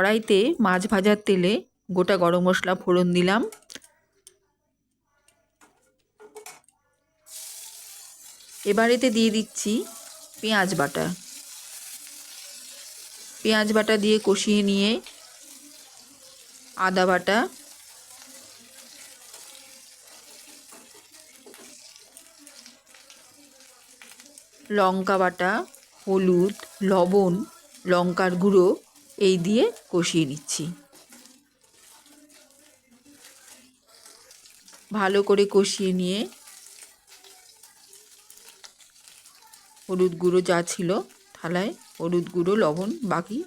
কড়াইতে মাছ ভাজার তেলে গোটা গরম মশলা ফোড়ন দিলাম। এবার এতে দিয়ে দিচ্ছি পেঁয়াজ বাটা। পেঁয়াজ বাটা দিয়ে কষিয়ে নিয়ে আদা বাটা। লঙ্কা বাটা, হলুদ, লবণ, লঙ্কার গুঁড়ো এই দিয়ে কষিয়ে নিচ্ছি। ভালো করে কষিয়ে নিয়ে হলুদ গুঁড়ো যা ছিল, থালায় হলুদ গুঁড়ো, লবণ, বাকি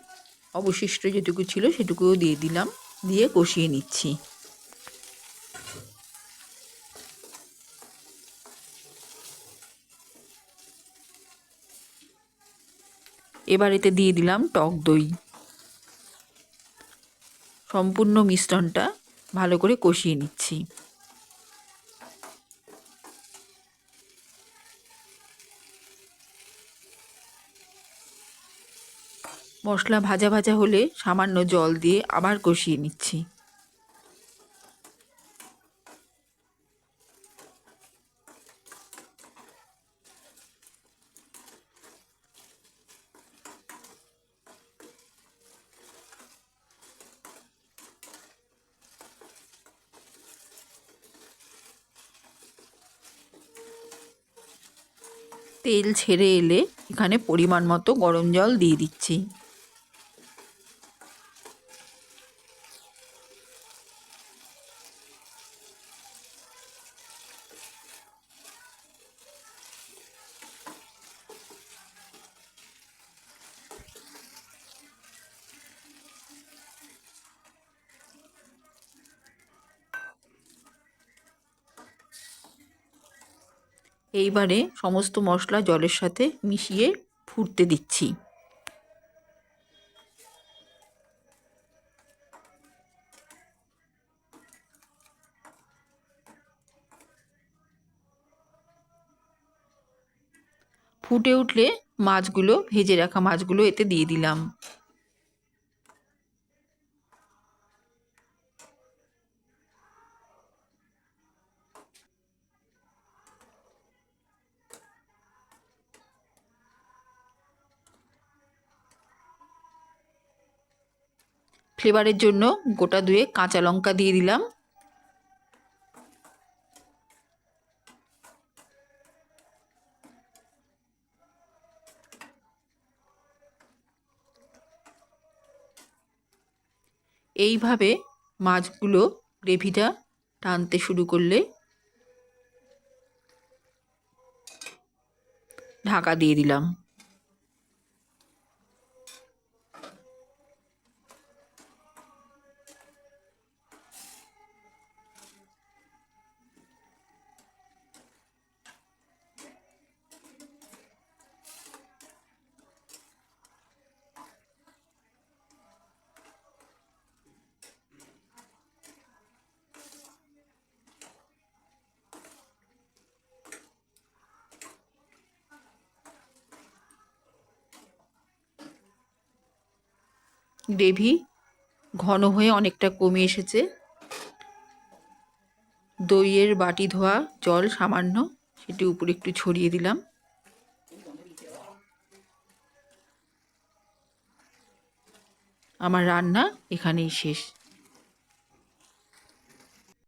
অবশিষ্ট যেটুকু ছিল সেটুকুও দিয়ে দিলাম, দিয়ে কষিয়ে নিচ্ছি। এবার এতে দিয়ে দিলাম টক দই। সম্পূর্ণ মিশ্রণটা ভালো করে কষিয়ে নিচ্ছি। মশলা ভাজা ভাজা হলে সামান্য জল দিয়ে আবার কষিয়ে নিচ্ছি। তেল ছেড়ে এলে এখানে পরিমাণ মতো গরম জল দিয়ে দিচ্ছি। এইবারে সমস্ত মশলা জলের সাথে মিশিয়ে ফুটতে দিচ্ছি। ফুটে উঠলে মাছগুলো, ভেজে রাখা মাছগুলো এতে দিয়ে দিলাম। ফ্লেভারের জন্য গোটা দুয়ে কাঁচা লঙ্কা দিয়ে দিলাম। এইভাবে মাছগুলো গ্রেভিটা টানতে শুরু করলে ঢাকা দিয়ে দিলাম। গ্রেভি ঘন হয়ে অনেকটা কমে এসেছে। দইয়ের বাটি ধোয়া, জল সামান্য, সেটি উপরে একটু ছড়িয়ে দিলাম। আমার রান্না এখানেই শেষ।